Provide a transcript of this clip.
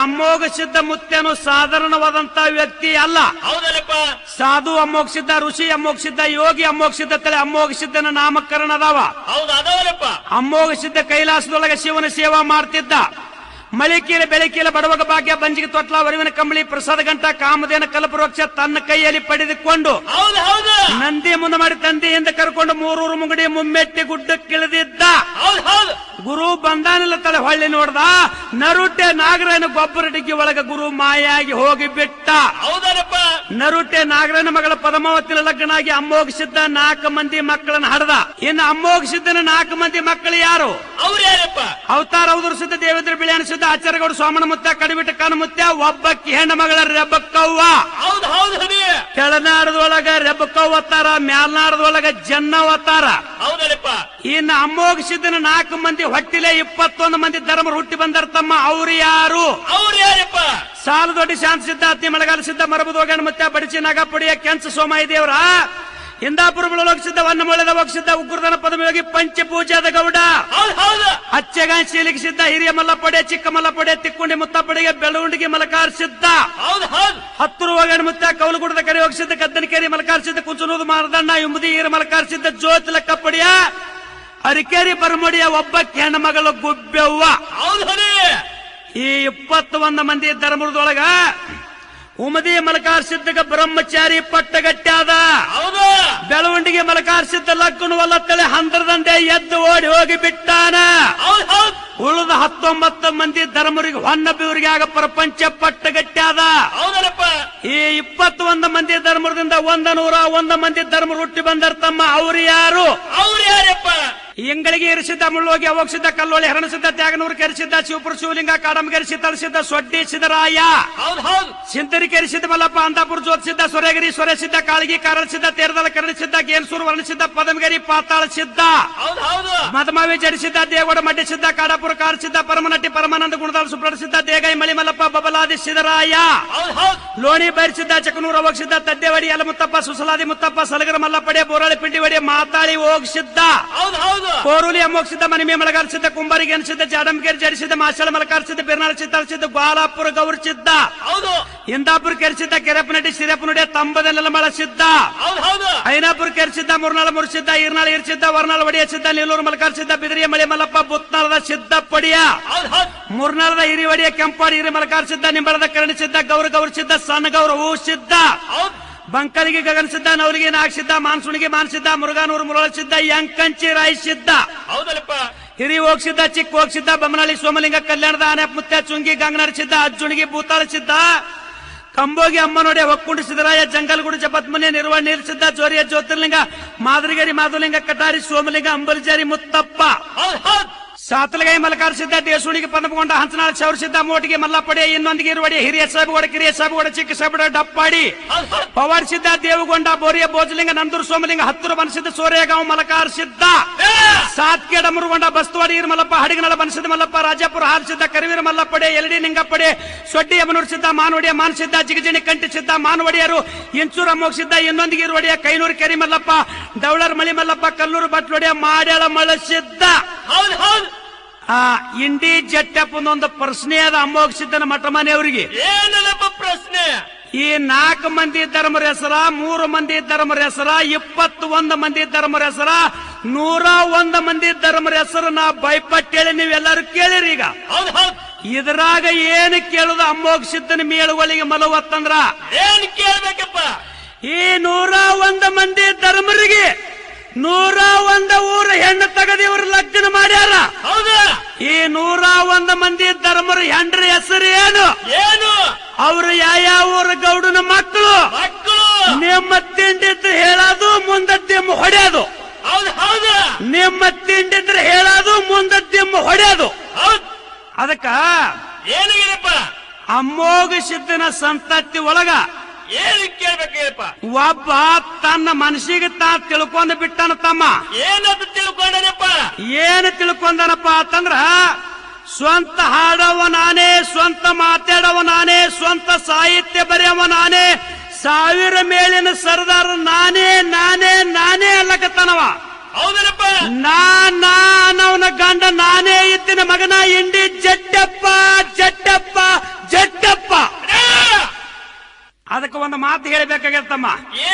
ಅಮೋಘ ಸಿದ್ಧ ಮುತ್ತೇನು ಸಾಧಾರಣವಾದಂತ ವ್ಯಕ್ತಿ ಅಲ್ಲ. ಹೌದಲ್ಲಪ್ಪ. ಸಾಧು ಅಮ್ಮೋಗ ಸಿದ್ಧ ಋಷಿ ಅಮ್ಮೋಗ ಸಿದ್ಧ ಯೋಗಿ ಅಮ್ಮೋಗ ಸಿದ್ಧ ತಲೆ ಅಮ್ಮೋಗ ಸಿದ್ಧನ ನಾಮಕರಣ ಅದಾವ ಹೌದು ಅಮ್ಮೋಗ ಸಿದ್ಧ ಕೈಲಾಸದೊಳಗೆ ಶಿವನ ಸೇವಾ ಮಾಡ್ತಿದ್ದ. ಮಳಿಕೀಲ ಬೆಳಕೀಲ ಬಡವಗ ಭಾಗ್ಯ ಬಂಜಿಗೆ ತೊಟ್ಲ ವರಿವಿನ ಕಂಬಳಿ ಪ್ರಸಾದ ಗಂಟ ಕಾಮದೇನ ಕಲ್ಪವೃಕ್ಷ ತನ್ನ ಕೈಯಲ್ಲಿ ಪಡೆದುಕೊಂಡು ನಂದಿ ಮುಂದೆ ಮಾಡಿ ತಂದೆಯಿಂದ ಕರ್ಕೊಂಡು ಮೂರೂರು ಮುಂಗಡಿ ಮುಮ್ಮೆಟ್ಟಿ ಗುಡ್ಡಕ್ಕಿಳಿದಿದ್ದ ಗುರು ಬಂದಾನಿಲ್ಲ ತಲೆ ಹೊಳ್ಳಿ ನೋಡ್ದ? ನರುಟೆ ನಾಗರಾಯನ ಗೊಬ್ಬರ ಡಿಗ್ಗಿ ಒಳಗ ಗುರು ಮಾಯಾಗಿ ಹೋಗಿ ಬಿಟ್ಟ. ಹೌದನಪ್ಪ. ನರುಟೆ ನಾಗರನ ಮಗಳ ಪದ್ಮಾವತಿನ ಲಗ್ನಾಗಿ ಅಮ್ಮೋಗಿಸಿದ್ದ ನಾಲ್ಕು ಮಂದಿ ಮಕ್ಕಳನ್ನ ಹಡದ. ಇನ್ನು ಅಮ್ಮೋಗಿಸಿದ್ದನ ನಾಲ್ಕು ಮಂದಿ ಮಕ್ಕಳು ಯಾರು? ಅವ್ರು ಯಾರಪ್ಪ? ಅವತಾರ ಸುದ್ದ ದೇವೇಂದ್ರ ಬಿಳಿ ಅನಿಸಿದ್ದ ಆಚಾರ್ಯಗೌಡ ಸೋಮನ ಮುತ್ತ ಕಡಿಬಿಟ್ಟ ಕಣ್ಣು ಮುತ್ತ ಒಬ್ಬಕ್ಕಿ ಹೆಣ್ಣು ಮಗಳ ರೆಬ್ಬಕ್ಕವ್ವ ಕೆಳನಾಡದೊಳಗ ರೆಬ್ಬಕ ಒತ್ತಾರ ಮ್ಯಾಲ್ನಾಡದೊಳಗ ಜನ್ನ ಒತ್ತಾರ. ಹೌದಲ್ಲಪ್ಪ ಇನ್ನು ಅಮ್ಮೋಗಿಸಿದ್ದನ ನಾಲ್ಕು ಮಂದಿ ಹೊಟ್ಟಿಲೆ ಇಪ್ಪತ್ತೊಂದು ಮಂದಿ ಧರ್ಮ ಹುಟ್ಟಿ ಬಂದರ ತಮ್ಮ ಅವ್ರು ಯಾರು? ಅವ್ರು ಯಾರಪ್ಪ? ಸಾಲು ದೊಡ್ಡ ಶಾಂತ ಸಿದ್ಧ ಅತ್ತಿ ಮಳೆಗಾಲ ಸಿದ್ಧ ಮರಬದ ಮತ್ತೆ ಬಡಿಸಿ ನಾಗಪುಡಿಯ ಕೆಂಚ ಸೋಮಾಯಿ ದೇವರ ಇಂದಾಪುರ ಸಿದ್ಧ ವನ್ನಮೂಲದ ಹೋಗಿಸಿದ್ದ ಉಗ್ರದನ ಪದವಿಯೋಗಿ ಪಂಚಪೂಜಾದ ಗೌಡ. ಹೌದು ಹೌದು. ಅಚ್ಚಗಾನ್ ಶೀಲಿಗೆ ಸಿದ್ಧ ಹಿರಿಯ ಮಲ್ಲಪಡೆ ಚಿಕ್ಕ ಮಲ್ಲಪಡೆ ತಿಕ್ಕುಂಡಿ ಮುತ್ತಪಡೆಗೆ ಬೆಳಗುಂಡಿಗೆ ಮಲಕಾರ್ ಸಿದ್ಧ ಹೌದು ಹೌದು. ಹತ್ತರು ಹೋಗಣ ಮುತ್ತ ಕೌಲುಗುಡದ ಕರೆ ಹೋಗಿಸಿದ್ದ ಕದ್ದನಕೇರಿ ಮಲಕಾರ್ ಸಿದ್ಧ ಕುಂಚನೂರು ಮಾರದಣ್ಣ ಇಮ್ಮದಿ ಈರ ಮಲಕಾರ್ ಸಿದ್ಧ ಜ್ಯೋತಿ ಲಕ್ಕಪ್ಪಡಿಯ ಅರಿಕೇರಿ ಬರಮಡಿಯ ಒಬ್ಬ ಹೆಣ್ಣು ಮಗಳು ಗುಬ್ಬೆವ್ವ. ಹೌದು ಹರಿ ಈ ಇಪ್ಪತ್ತೊಂದು ಮಂದಿ ಧರ್ಮದೊಳಗ ಉಮದಿ ಮಲಕಾರ್ ಸಿದ್ಧಗ ಬ್ರಹ್ಮಚಾರಿ ಪಟ್ಟಗಟ್ಟ್ಯಾದ ಸಿದ್ಧ ಲಗ್ನವಲ್ಲ ತಲೆ ಹಂದರದಂದೆ ಎದ್ದು ಓಡಿ ಹೋಗಿ ಬಿಟ್ಟಾನ. ಉಳಿದ ಹತ್ತೊಂಬತ್ತು ಮಂದಿ ಧರ್ಮರಿಗೆ ಹೊನ್ನಬಿವರಿಗೆ ಆಗ ಪ್ರಪಂಚ ಪಟ್ಟಗಟ್ಟ್ಯಾದ. ಗಟ್ಟ್ಯಾದ ಈ ಇಪ್ಪತ್ತೊಂದು ಮಂದಿ ಧರ್ಮದಿಂದ ಒಂದ ನೂರ ಒಂದ ಮಂದಿ ಧರ್ಮ ಹುಟ್ಟಿ ಬಂದರ್ ತಮ್ಮ ಅವ್ರು ಯಾರು? ಅವ್ರು ಯಾರಪ್ಪ? ಇಂಗಳಿಗೆ ಇರಿಸಿದ್ದ ಮುಳ್ಳೋಗಿ ಅவோಗಿಸಿದ್ದ ಕಲ್ಲೋಳಿ ಹರಣಿಸಿದ್ದ ತ್ಯಾಗನೂರು ಕೆರಿಸಿದ್ದ ಶಿವಪುರ ಶಿವಲಿಂಗ ಕಾಡಮಗೆರಿಸಿ ತಳಿಸಿದ್ದ ಸೊಡ್ಡಿ ಸಿದ್ದರಾಯ ಸಿಂತರಿ ಕೆರಿಸಿದ್ದ ಮಲ್ಲಪ್ಪ ಅಂದಾಪುರ ಜೋತಿಸಿದ್ದ ಸೊರೆಗಿರಿ ಸೊರೆಸಿದ್ದ ಕಾಳಗಿ ಕಾರಣಿಸಿದ್ದ ತೇರದಲ ಕರಣಿಸಿದ್ದ ಗೇನ್ಸೂರು ವರ್ಣಿಸಿದ್ದ ಪದಮಗಿರಿ ಪಾತಾಳ ಸಿದ್ದ. ಮದಮಾವಿ ಜಡಿಸಿದ್ದ ದೇವಗೌಡ ಮಡ್ಡಿಸಿದ್ದ ಕಾಡಾಪುರ ಕಾರಿಸಿದ್ದ ಪರಮನಟ್ಟಿ ಪರಮಾನಂದ ಗುಣದಾಳ ಸುಪ್ರಡಿಸಿದ್ದ ದೇಗಾಯಿ ಮಳಿಮಲ್ಲಪ್ಪ ಬಬಲಾದಿ ಸಿದ್ದರಾಯ ಲೋಣಿ ಬೈರಿಸಿದ್ದ ಚಕನೂರ ಹೋಗಿಸಿದ್ದ ತದ್ದೆವಡಿ ಅಲಮುತ್ತಪ್ಪ ಸುಸಲಾದಿ ಮುತ್ತಪ್ಪ ಸಲಗರ ಮಲ್ಲಪ್ಪಡೆ ಬೋರಾಳಿ ಪಿಂಡಿ ವಡಿ ಮಾತಾಳಿ ಹೋಗಿಸಿದ್ದ ಕೋರುಲಿ ಅಮ್ಮೋಗಿಸಿದ್ದ ಮನಿಮೆ ಮಲಗಾರಿಸಿದ್ದ ಕುಂಬಾರಿಗೆ ಅನಿಸಿದ್ದ ಜಾಡಂಗೇರಿ ಜಡಿಸಿದ್ದ ಮಾಸಳ ಮಲಕಾರಿಸಿದ್ದ ಬಿರ್ನಾಳ ಚಿತ್ತಾಳಿಸಿದ್ದ ಗ್ವಾಲಾಪುರ ಗೌರ್ಚಿದ್ದ ಹೌದು. ಇಂದಾಪುರ ಕೆರೆಸಿದ್ದ ಕೆರೆಪನಡಿ ಸಿರಪನಡಿ ತಂಬದಲ್ಲೆಲ್ಲ ಹೌದು ಐನಾಪುರ ಕೆರೆಸಿದ್ದ ಮುರ್ನಾಳ ಮುರಿಸಿದ್ದ ಈರ್ನಾಳ ಇರಿಸಿದ್ದ ವರ್ನಾಳ ಒಡೆಯಸಿದ್ದ ನೀಲೂರು ಮಲಕಾರಿಸಿದ್ದ ಬಿದಿರಿಯ ಮಳೆ ಮಲ್ಲಪ್ಪ ಬುತ್ನಾಳದ ಸಿದ್ದ ಪಡಿಯ. ಮುರ್ನಾಳದ ಹಿರಿ ಒಡೆಯ ಕೆಂಪಾಡಿ ಹಿರಿ ಮಲಕಾರಿಸಿದ್ದ ನಿಂಬಳದ ಕರಣಿಸಿದ್ದ ಗೌರ ಗೌರಿಸಿದ್ದ ಸಣ್ಣ ಗೌರ ಹೂಸಿದ್ದ ಬಂಕಲಿಗೆ ಗಗನಸಿದ್ದ ನವರಿಗೆ ನಾಗಿಸಿದ್ದ ಮಾನ್ಸೂನಿಗೆ ಮಾನ್ಸಿದ್ದ ಮುರುಗಾನೂರು ಮುರಳಿಸಿದ್ದ ಯಂಕಂಚಿ ರಾಯಿಸಿದ್ದ ಹೌದಲ್ಲಪ್ಪ. ಹಿರಿ ಹೋಗ್ಸಿದ್ದ ಚಿಕ್ಕ ಹೋಗ್ಸಿದ್ದ ಬೊಮ್ಮನಹಳ್ಳಿ ಸೋಮಲಿಂಗ ಕಲ್ಯಾಣದ ಆನೆ ಮುತ್ತ ಚುಂಗಿ ಗಂಗನರಿಸಿದ್ದ ಅಜ್ಜುಣಿಗೆ ಭೂತಾಳಿಸಿದ್ದ ಕಂಬೋಗಿ ಅಮ್ಮನೊಡೆ ಒಕ್ಕುಂಡಿ ಸಿದ್ದರಾಯ ಜಂಗಲ್ಗುಡಿ ಜಪತ್ಮನೆ ನಿರ್ವಹಣೆ ನಿಲ್ಲಿಸಿದ್ದ ಜೋರಿಯ ಜ್ಯೋತಿರ್ಲಿಂಗ ಮಾದರಿಗೇರಿ ಮಾಧುಲಿಂಗ ಕಟಾರಿ ಸೋಮಲಿಂಗ ಅಂಬಲಿಜಾರಿ ಮುತ್ತಪ್ಪ. ಸಾತಲಗೈ ಮಲಕಾರಿಸಿದ್ದ ದೇಶುಣಿಗೆ ಪದಮಗೊಂಡ ಹಂಚನಾಳ ಶೌರಿಸಿದ್ದ ಮೋಟಿಗೆ ಮಲ್ಲಪಡೆ, ಇನ್ನೊಂದಿಗೆ ಇರುವಡಿ, ಹಿರಿಯ ಸಾಬುಗೋಡ, ಕಿರಿಯ ಸಾಬುಗೋಡ, ಚಿಕ್ಕ ಸಾಬುಗೋಡ ಡಪ್ಪಾಡಿ. ಪವಾಡಿಸಿದ್ದ ದೇವಗೊಂಡ ಬೋರಿಯ ಬೋಜಲಿಂಗ ನಂದೂರು ಸೋಮಲಿಂಗ, ಹತ್ತೂರು ಬನಸಿದ್ದ ಸೋರೆಗಾಂವ್ ಮಲಕಾರಿಸಿದ್ದ. ಸಿದ್ದ ಸಾತ್ಕೇಡ ಮುರುಗೊಂಡ ಬಸ್ತುವಾಡಿ ಇರ್ ಮಲ್ಲಪ್ಪ ಹಡಿಗನಳ ಬನಸಿದ್ದ ಮಲ್ಲಪ್ಪ, ರಾಜಾಪುರ ಹಾರಿಸಿದ್ದ ಕರಿವೀರ ಮಲ್ಲಪ್ಪಡೆ, ಎಲ್ಡಿ ನಿಂಗಪ್ಪಡೆ, ಸೊಡ್ಡಿ ಯಮನೂರಿಸಿದ್ದ ಮಾನವಡಿಯ ಮಾನಸಿದ್ದ, ಜಿಗಜಿಣಿ ಕಂಟಿಸಿದ್ದ ಮಾನವಡಿಯರು ಇಂಚೂರ ಮೋಗಿಸಿದ್ದ, ಇನ್ನೊಂದಿಗೆ ಇರುವಡಿಯ ಕೈನೂರು ಕೆರಿ ಮಲ್ಲಪ್ಪ, ದೌಳರ್ ಮಳಿ ಮಲ್ಲಪ್ಪ, ಕಲ್ಲೂರು ಬಟ್ಲೊಡೆಯ ಮಾಡ್ಯಾಳ ಮಳಸಿದ್ದ. ಹೌದು ಹೌದು ಆ ಇಂಡಿ ಜಟ್ಟಪ್ಪನೊಂದು ಪ್ರಶ್ನೆ ಅದ ಅಮ್ಮೋಗಿಸಿದ್ದನ ಮಠ ಮನೆಯವರಿಗೆ. ಏನದಪ್ಪ ಪ್ರಶ್ನೆ? ಈ ನಾಲ್ಕು ಮಂದಿ ಧರ್ಮರ ಹೆಸರ ಮೂರು ಮಂದಿ ಧರ್ಮರ ಹೆಸರ ಇಪ್ಪತ್ತು ಒಂದು ಮಂದಿ ಧರ್ಮರ ಹೆಸರ ನೂರ ಒಂದು ಮಂದಿ ಧರ್ಮರ ಹೆಸರು ನಾ ಬೈಪಟ್ಟೇಳಿ ನೀವೆಲ್ಲರೂ ಕೇಳಿರಿ ಈಗ. ಇದ್ರಾಗ ಏನು ಕೇಳುದು ಅಮ್ಮೋಗಿಸಿದ್ದನ ಮೇಳುಗಳಿಗೆ ಮಲವತ್ತಂದ್ರ? ಏನ್ ಕೇಳ್ಬೇಕಪ್ಪ? ಈ ನೂರ ಒಂದು ಮಂದಿ ಧರ್ಮರಿಗೆ ನೂರ ಒಂದು ಊರ ಹೆಣ್ಣು ತಗದಿ ಇವ್ರ ಲಗ್ನ ಮಾಡ್ಯಾರ. ಹೌದು. ಈ ನೂರ ಒಂದು ಮಂದಿ ಧರ್ಮರ ಹೆಂಡ್ರ ಹೆಸರು ಏನು? ಏನು? ಅವ್ರು ಯಾವ ಊರ ಗೌಡನ ಮಕ್ಕಳು? ಮಕ್ಕಳು ನಿಮ್ಮ ತಿಂಡಿದ್ರೆ ಹೇಳೋದು ತಿಮ್ಮ ಹೊಡೆಯೋದು. ಹೌದು ಹೌದು. ನಿಮ್ಮ ತಿಂಡಿದ್ರೆ ಹೇಳೋದು ಮುಂದದ್ದೆಮ್ಮ ಹೊಡೆಯೋದು. ಹೌದು. ಅದಕ್ಕ ಏನಾಗಿದೆಪ್ಪ? ಅಮ್ಮೋಗ ಸಿದ್ದನ ಸಂತತಿ ಒಳಗ ಏನು ಹೇಳಪ್ಪ? ಒಬ್ಬ ತನ್ನ ಮನಸ್ಸಿಗೆ ತಾ ತಿಳ್ಕೊಂಡು ಬಿಟ್ಟನ ತಮ್ಮ. ಏನದು ತಿಳ್ಕೊಂಡನಪ್ಪ? ಏನು ತಿಳ್ಕೊಂಡನಪ್ಪ ಅಂತಂದ್ರ ಸ್ವಂತ ಹಾಡವ ನಾನೇ ಸ್ವಂತ ಮಾತಾಡವ ನಾನೇ ಸ್ವಂತ ಸಾಹಿತ್ಯ ಬರೆಯವ ನಾನೇ ಸಾವಿರ ಮೇಲಿನ ಸರ್ದಾರ ನಾನೇ ನಾನೇ ನಾನೇ ಅಲ್ಲಕತ್ತನವ ಹೌದನಪ್ಪ? ನಾ ನಾನವನ ಗಂಡ ಅದಕ್ಕೆ